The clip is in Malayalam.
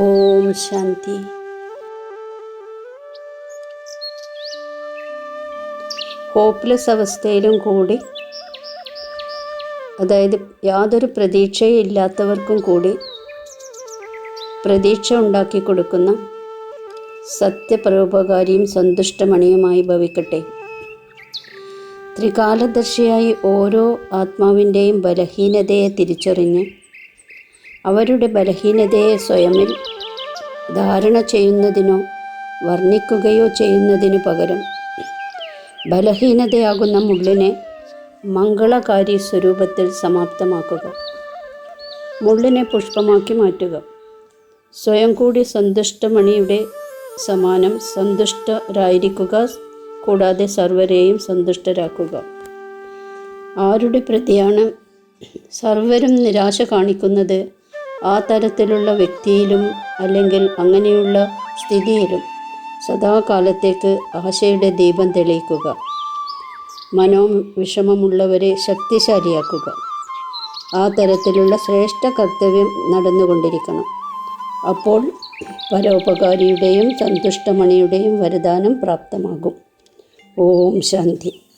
ഓം ശാന്തി ഹോപ്പ്ലെസ് അവസ്ഥയിലും കൂടി അതായത് യാതൊരു പ്രതീക്ഷയില്ലാത്തവർക്കും കൂടി പ്രതീക്ഷ ഉണ്ടാക്കി കൊടുക്കുന്ന സത്യപരോപകാരിയും സന്തുഷ്ടമണിയുമായി ഭവിക്കട്ടെ. ത്രികാലദർശിയായി ഓരോ ആത്മാവിന്റെയും ബലഹീനതയെ തിരിച്ചറിഞ്ഞ് അവരുടെ ബലഹീനതയെ സ്വയമിൽ ധാരണ ചെയ്യുന്നതിനോ വർണിക്കുകയോ ചെയ്യുന്നതിനു പകരം ബലഹീനതയാകുന്ന മുള്ളിനെ മംഗളകാരി സ്വരൂപത്തിൽ സമാപ്തമാക്കുക. മുള്ളിനെ പുഷ്പമാക്കി മാറ്റുക. സ്വയം കൂടി സന്തുഷ്ടമണിയുടെ സമാനം സന്തുഷ്ടരായിരിക്കുക കൂടാതെ സർവരെയും സന്തുഷ്ടരാക്കുക. ആരുടെ പ്രതിയാണ് സർവരും നിരാശ കാണിക്കുന്നത്? ആ തരത്തിലുള്ള വ്യക്തിയിലും അല്ലെങ്കിൽ അങ്ങനെയുള്ള സ്ഥിതിയിലും സദാകാലത്തേക്ക് ആശയുടെ ദീപം തെളിയിക്കുക. മനോവിഷമമുള്ളവരെ ശക്തിശാലിയാക്കുക. ആ തരത്തിലുള്ള ശ്രേഷ്ഠ കർത്തവ്യം നടന്നുകൊണ്ടിരിക്കണം. അപ്പോൾ പരോപകാരിയുടെയും സന്തുഷ്ടമണിയുടെയും വരദാനം പ്രാപ്തമാകും. ഓം ശാന്തി.